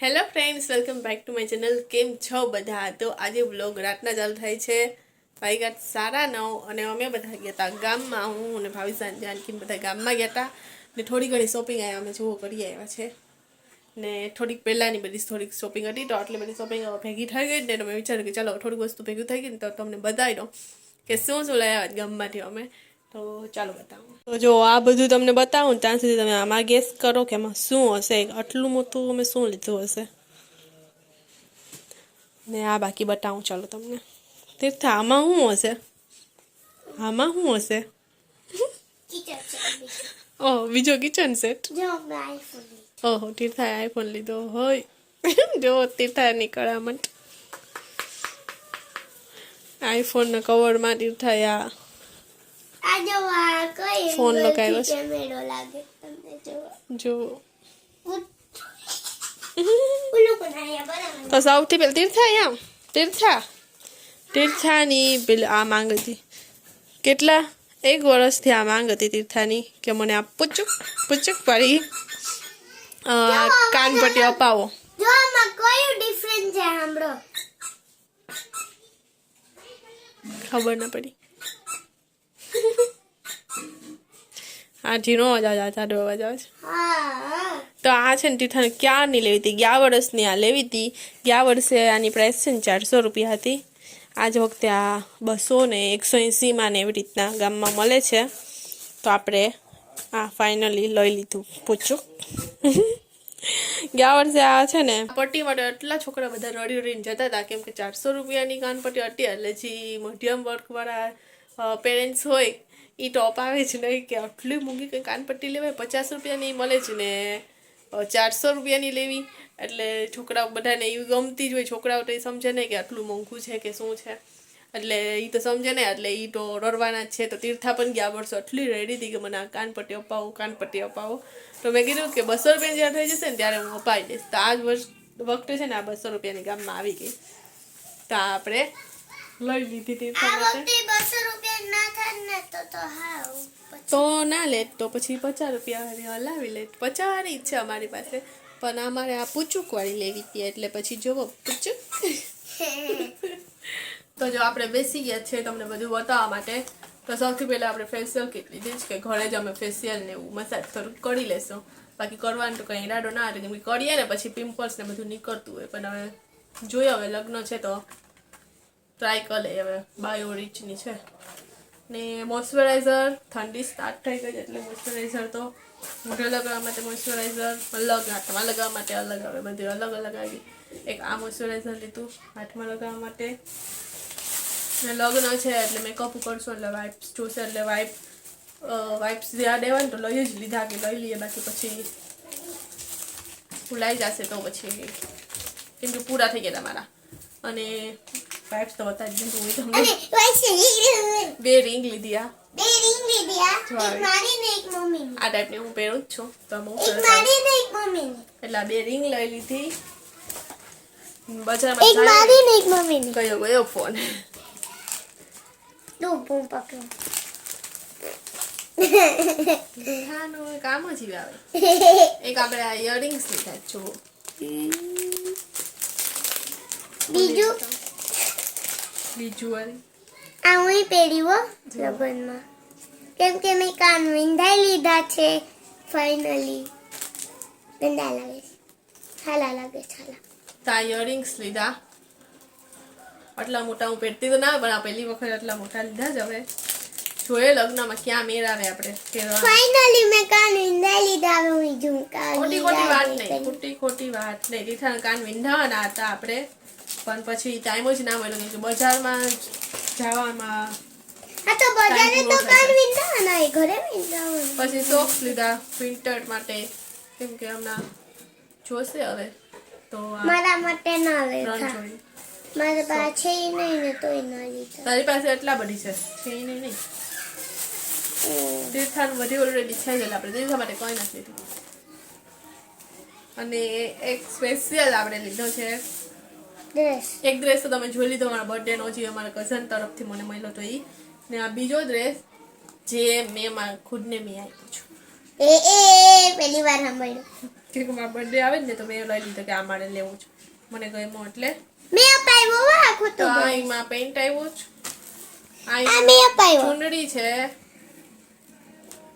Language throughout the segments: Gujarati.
Hello friends welcome back to my channel કેમ છો બધા? તો આજે વ્લોગ રાતના ચાલુ થાય છે. વાગ્યા સારા નવ અને અમે બધા ગયા હતા ગામમાં, હું અને ભાવિસા જાનકી બધા ગામમાં ગયા હતા ને થોડી ઘણી શોપિંગ આવ્યા અમે જુઓ કરી આવ્યા છે. ને થોડીક પહેલાંની બધી થોડીક શોપિંગ હતી, તો આટલી બધી શોપિંગ ભેગી થઈ ગઈ ને તો મેં વિચાર્યું કે ચાલો થોડીક વસ્તુ ભેગું થઈ ગઈ ને તો તમને બતાવી દો કે શું શું લઈ આવ્યા ગામમાંથી અમે. તો ચાલો બતાવું. તો જો આ બધું તમને બતાવું ત્યાં સુધી તમે આમાં ગેસ કરો કે એમાં શું હશે આટલું મોટું અમે શું લીધું હશે? ને આ બાકી બતાવું ચાલો તમને. તીર્થા આમાં શું હશે? આમાં શું હશે? ઓહ બીજો કિચન સેટ ઓહો તીર્થાએ આઈફોન લીધો હોય. જો તીર્થાએ નીકળામણ આઈફોનના કવરમાં તીર્થાએ આ ફોન લગાવ્યો છે. કેમેરો લાગે તમને જો. તો સૌથી પહેલા તીર્થા અહીંયા? તીર્થા? તીર્થાની પેલી આ માંગ હતી. કેટલા? એક વર્ષથી આ માંગ હતી તીર્થાની કે મને આ પૂચુક પૂચુક પાડી કાનપટ્ટી અપાવો. જો આમાં કયું ડિફરન્સ છે સાંભળો. ખબર ના પડી. આ ઝીણો અવાજ આવે જાડો અવાજ આવે છે. તો આ છે ને તીર્થાને ક્યારની લેવી હતી? ગયા વર્ષની આ લેવી હતી. ગયા વર્ષે આની પ્રાઇસ છે ને ચારસો રૂપિયા હતી. આજ વખતે આ બસો ને એકસો એંસીમાં ને એવી રીતના ગામમાં મળે છે. તો આપણે આ ફાઇનલી લઈ લીધું. પૂછું. ગયા વર્ષે આ છે ને પટ્ટી માટે એટલા છોકરા બધા રડી રડીને જતા હતા. કેમ કે ચારસો રૂપિયાની કાનપટ્ટી હતી એટલે જે મધ્યમ વર્ગવાળા પેરેન્ટ્સ હોય એ ટોપ આવે જ નહીં કે આટલી મોંઘી કંઈ કાનપટ્ટી લેવાય, પચાસ રૂપિયાની મળે જ ને. ચારસો રૂપિયાની લેવી, એટલે છોકરાઓ બધાને એવી ગમતી જ હોય, છોકરાઓ તો એ સમજે નહીં કે આટલું મોંઘું છે કે શું છે. એટલે એ તો સમજે ને, એટલે એ તો રડવાના જ છે. તો તીર્થા પણ ગયા વર્ષો એટલી રેડી હતી કે મને આ કાનપટ્ટી અપાવો કાનપટ્ટી અપાવો. તો મેં કીધું કે બસો રૂપિયા જ્યારે થઈ જશે ને ત્યારે હું અપાવી દઈશ. તો આ જ વર્ષ વખતે છે ને આ બસો રૂપિયાની ગામમાં આવી ગઈ. તો આપણે લઈ લીધી હતી આ બસો રૂપિયા ના થાય ને તો તો હાવ તો ના લેત તો પછી પચાસ રૂપિયા હલાવી લેત જ છે અમારી પાસે. પણ અમારે આ પૂચુક વાળી લેવી હતી એટલે પછી જોવો પૂચુક. તો જો આપણે બેસી ગયા છે તમને બધું બતાવવા માટે. તો સૌથી પહેલાં આપણે ફેશિયલ કીટ લીધી છે કે ઘરે જ અમે ફેશિયલ ને એવું મસાજ થોડું કરી લેશું. બાકી કરવાનું તો કંઈ ઈરાડો ના હતો કેમ કે કરીએ ને પછી પિમ્પલ્સ ને બધું નીકળતું હોય. પણ હવે જોઈએ હવે લગ્ન છે તો ટ્રાય કરી હવે બાયો રીચની છે. ને મોઇસ્ચરાઇઝર ઠંડી સ્ટાર્ટ થઈ ગઈ છે એટલે મોઇસ્ચરાઇઝર તો મોઢે લગાવવા માટે મોઇસ્ચરાઇઝર અલગ હાથમાં લગાવવા માટે અલગ આવે બધી અલગ અલગ આવી એક આ મોઇસ્ચરાઇઝર લીધું હાથમાં લગાવવા માટે. ને લગ્ન છે એટલે મેકઅપ કરશું, એટલે વાઇપ્સ જોશે, એટલે વાઇપ વાઇપ્સ જ્યાં દેવા ને તો લઈ જ લીધા કે લઈ લઈએ, બાકી પછી ભૂલાઈ જશે તો પછી, કેમ કે પૂરા થઈ ગયા તમારા. અને વાઇપ્સ તો બતાવી દીધું હોય તમને અને વૈસે બે રિંગ લીધી આ. બે રિંગ લીધી આ. એક મારી ને એક મમ્મીની. આ ટાઈપની હું પહેરું જ છું. તો બહુ એક સરસ આવે. મારી ને એક મમ્મીની. એટલે બે રિંગ લઈ લીધી. એક બજારમાં જાય. મારી ને એક મમ્મીની. ગયો ગયો ફોન તું બૂમ પકડો. હાનું કામ જ ઈ આવે. એક આપણે આ ઇયરિંગ્સ લીધા જો બીજું? વાળી આ હું પહેરી હો લગ્નમાં. કેમ કે મેં કાન વિંધાઈ લીધા છે ફાઇનલી. ગંદા લાગે છે. હાલા લાગે છે હાલા તા ઇયરિંગ્સ લીધા. આટલા મોટા હું પહેરતી તો ના પણ આ પહેલી વખત આટલા મોટા લીધા જ હવે. જોઈએ લગ્નમાં ક્યાં મેર આવે આપણે પહેરવા. ફાઇનલી મેં કાન વિંધાઈ લીધા હવે હું ઝુમકા ખોટી ખોટી વાત નહીં ખોટી ખોટી વાત નહીં. રીઠાના કાન વિંધાવાના હતા આપણે. પણ પછી ટાઈમ જ ના મળ્યો કે બજારમાં જવામાં પછી સોક્સ લીધા વિન્ટર માટે કેમ કે હમણાં જોશે હવે તો મારા માટે ના જોડી મારા પાસે છે નહીં ને તોય ના લીધા તારી પાસે એટલા બધી છે? છે નહીં નહીં તીર્થાન બધી ઓલરેડી છે એટલે આપણે તીર્થા માટે કોઈ નથી અને એક સ્પેશિયલ આપણે લીધો છે. એક ડ્રેસ તો તમે જોઈ લીધો મારા બર્થડેનો જે અમારા કઝન તરફથી મને મળ્યો તો એ ને આ બીજો ડ્રેસ જે મેં મારા ખુદને મેં આપ્યો છું. એ એ પહેલી વાર સાંભળ્યું. કે મારા બર્થડે આવે ને તો મેં લઈ લીધો કે આ મારે લેવું છે. મને ગમ્યું એટલે. મેં અપાવ્યો તો તો આ માં પેન્ટ આવ્યો છે આ આ મેં અપાવ્યો ચૂંદડી છે.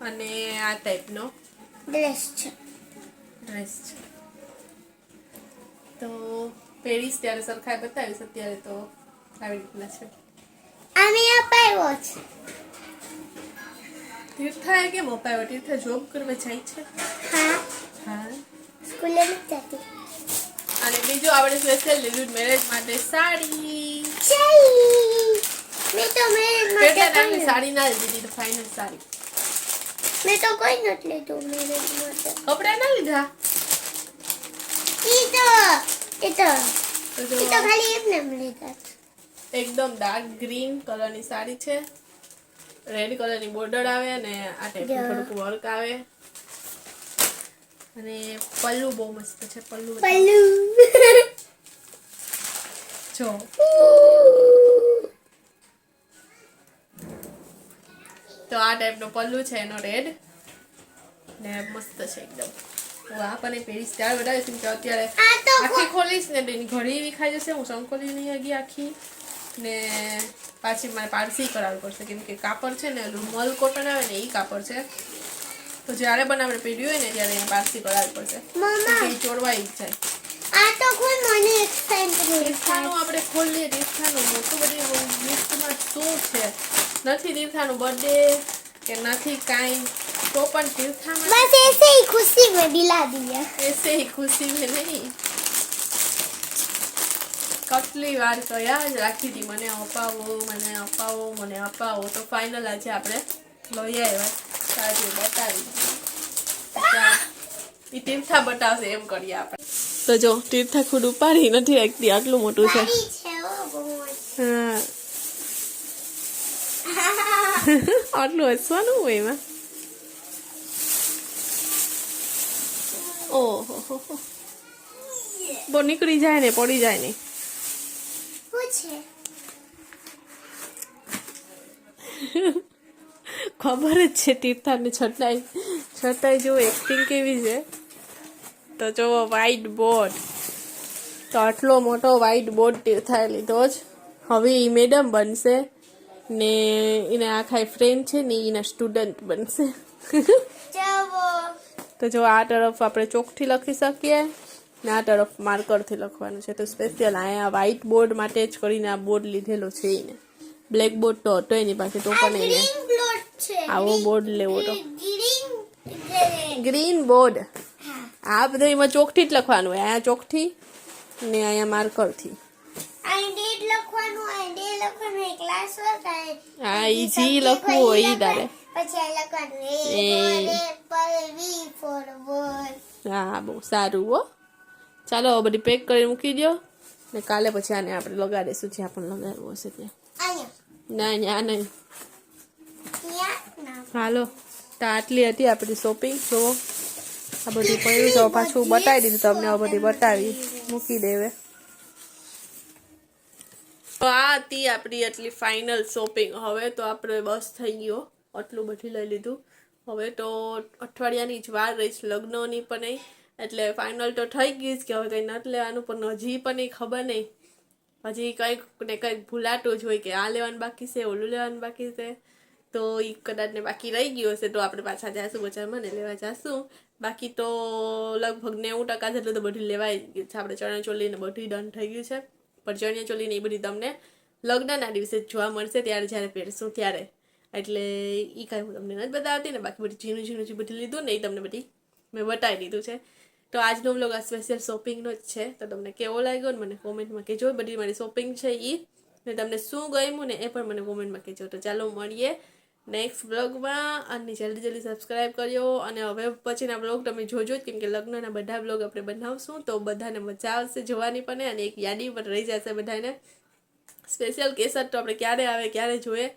અને આ ટાઈપનો ડ્રેસ છે. ડ્રેસ છે. તો પહેરીશ ત્યારે સરખા બતાવીશ અત્યારે તો આવી રીતના છે. આ અપાયો છે. તીર્થાએ કેમ અપાયો? તીર્થા જોબ કરવા જાય છે? હા. હા. સ્કૂલે નથી જતી. અને બીજું આપણે સ્પેશિયલ લીધું મેરેજ માટે સાડી. મેં તો મેરેજ માટે કોઈ સાડી ના લીધી તો ફાઇનલ સાડી. મેં તો કોઈ નથી લીધું મેરેજ માટે. કપડા ના લીધા? ઈ તો ઈ તો તો તો ખાલી એમને લીધા એકદમ ડાર્ક ગ્રીન કલરની સાડી છે. રેડ કલરની બોર્ડર આવે અને આ ટાઈપનું. થોડુંક વર્ક આવે. અને પલ્લુ બહુ મસ્ત છે પલ્લુ પલ્લુ. જો. તો આ ટાઈપનો પલ્લુ છે એનો રેડ ને મસ્ત છે એકદમ. હું આ પણ પહેરીશ ત્યારે બતાવીશ કેમ કે અત્યારે આખી ખોલીશ ને તો ઘડી એવી ખાઈ જશે હું સંકોલી નહીં હગી આખી. ને પાછી મારે પારસી કરાવવી પડશે કેમ કે કાપડ છે ને મલ કોટન આવે ને એ કાપડ છે. તો જ્યારે પણ આપણે પહેર્યું હોય ને ત્યારે એને પારસી કરાવવી પડશે. ચોરવાઈ જાય. આ તો કોઈ મને એક્સપેન્ડ આપણે ખોલીએ તીર્થાનું મોટું બધું લિસ્ટમાં શું છે? નથી તીર્થાનું બર્થડે કે નથી કાંઈ તો પણ તીર્થામાં बस ऐसे ही खुशी में दिला दिया ऐसे ही खुशी में નહીં કેટલી વાર કયા જ રાખી હતી મને અપાવો મને અપાવો મને અપાવો તો ફાઇનલ આજે આપણે લઈ આવ્યા સાજુ બતાવી એ તીર્થા બતાવશે એમ કરીએ આપણે તો જો તીર્થા ખુદ ઉપાડી નથી રાખતી આટલું મોટું છે बड़ी है वो बहुत હા આટલું હસવાનું હોય એમાં ઓહો બહુ નીકળી જાય ને પડી જાય ને. ખબર જ છે તીર્થાને છટાઈ. છટાઈ જો એક્ટિંગ કેવી છે. તો જો વ્હાઈટ બોર્ડ તો આટલો મોટો વ્હાઈટ બોર્ડ તીર્થાએ લીધો જ. હવે એ મેડમ બનશે. ને એને આખા ફ્રેન્ડ છે ને એના સ્ટુડન્ટ બનશે. તો જો આ તરફ આપણે ચોકથી લખી શકીએ ને આ તરફ માર્કરથી લખવાનું છે. તો સ્પેશિયલ અહીંયા વ્હાઇટ બોર્ડ માટે જ કરીને આ બોર્ડ લીધેલો છે એને. બ્લેક બોર્ડ તો હતો એની પાસે તો પણ એને આવો બોર્ડ લેવો તો. ગ્રીન બોર્ડ આ બધું એમાં ચોકથી જ લખવાનું હોય. અહીંયા ચોકથી ને અહીંયા માર્કરથી. હા ઈ જી લખવું હોય ઈ તારે. હા બહુ સારું હો. ચાલો બધી પેક કરી મૂકી દો ને કાલે પછી આને આપણે લગાડીશું જ્યાં પણ લગાડવું હશે ત્યાં. ના ત્યાં નહીં. ના. હાલો તો આટલી હતી આપણી શોપિંગ જુઓ આ બધી પડ્યું તો પાછું બતાવી દીધું તમને આ બધી બતાવી. મૂકી દેવે તો આ હતી આપણી આટલી ફાઇનલ શોપિંગ હવે તો આપણે બસ થઈ ગયો. આટલું બધું લઈ લીધું. હવે તો અઠવાડિયાની જ વાર રહીશ, લગ્નની પણ નહીં. એટલે ફાઇનલ તો થઈ ગઈ જ કે હવે કંઈ નથી લેવાનું, પણ હજી પણ નહીં ખબર નહીં. હજી કંઈક ને કંઈક ભૂલાતું જ હોય કે આ લેવાનું બાકી છે, ઓલું લેવાનું બાકી છે. તો એ કદાચ ને બાકી રહી ગયું હશે તો આપણે પાછા જઈશું બજારમાં ને લેવા જઈશું બાકી તો લગભગ નેવું ટકા જેટલું તો બધું લેવાય ગયું છે. આપણે ચણિયા ચોલી ને બધું ડન થઈ ગયું છે. પણ ચણિયા ચોલી ને એ બધી તમને લગ્નના દિવસે જોવા મળશે ત્યારે જ્યારે પહેરશું ત્યારે. એટલે એ કાંઈ હું તમને નથી બતાવતી ને બાકી બધી ઝીણું ઝીણું જે બધું લીધું ને એ તમને બધી મેં બતાવી દીધું છે. તો આજનો વ્લોગ આ સ્પેશિયલ શોપિંગનો જ છે. તો તમને કેવો લાગ્યો ને મને કોમેન્ટમાં કહેજો. બધી મારી શોપિંગ છે એ ને તમને શું ગમ્યું ને એ પણ મને કોમેન્ટમાં કહેજો. તો ચાલો મળીએ. નેક્સ્ટ બ્લોગમાં અને જલ્દી જલ્દી સબસ્ક્રાઈબ કર્યો અને હવે પછીના બ્લોગ તમે જોજો જ કેમકે લગ્નના બધા બ્લોગ આપણે બનાવશું. તો બધાને મજા આવશે જોવાની પણ, અને એક યાદી પણ રહી જશે બધાને. સ્પેશિયલ કેસર તો આપણે ક્યારે આવે, ક્યારે જોઈએ,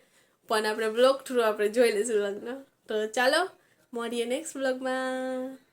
પણ આપણે બ્લોગ થ્રુ આપણે જોઈ લઈશું લગ્ન. તો ચાલો, મળીએ નેક્સ્ટ બ્લોગમાં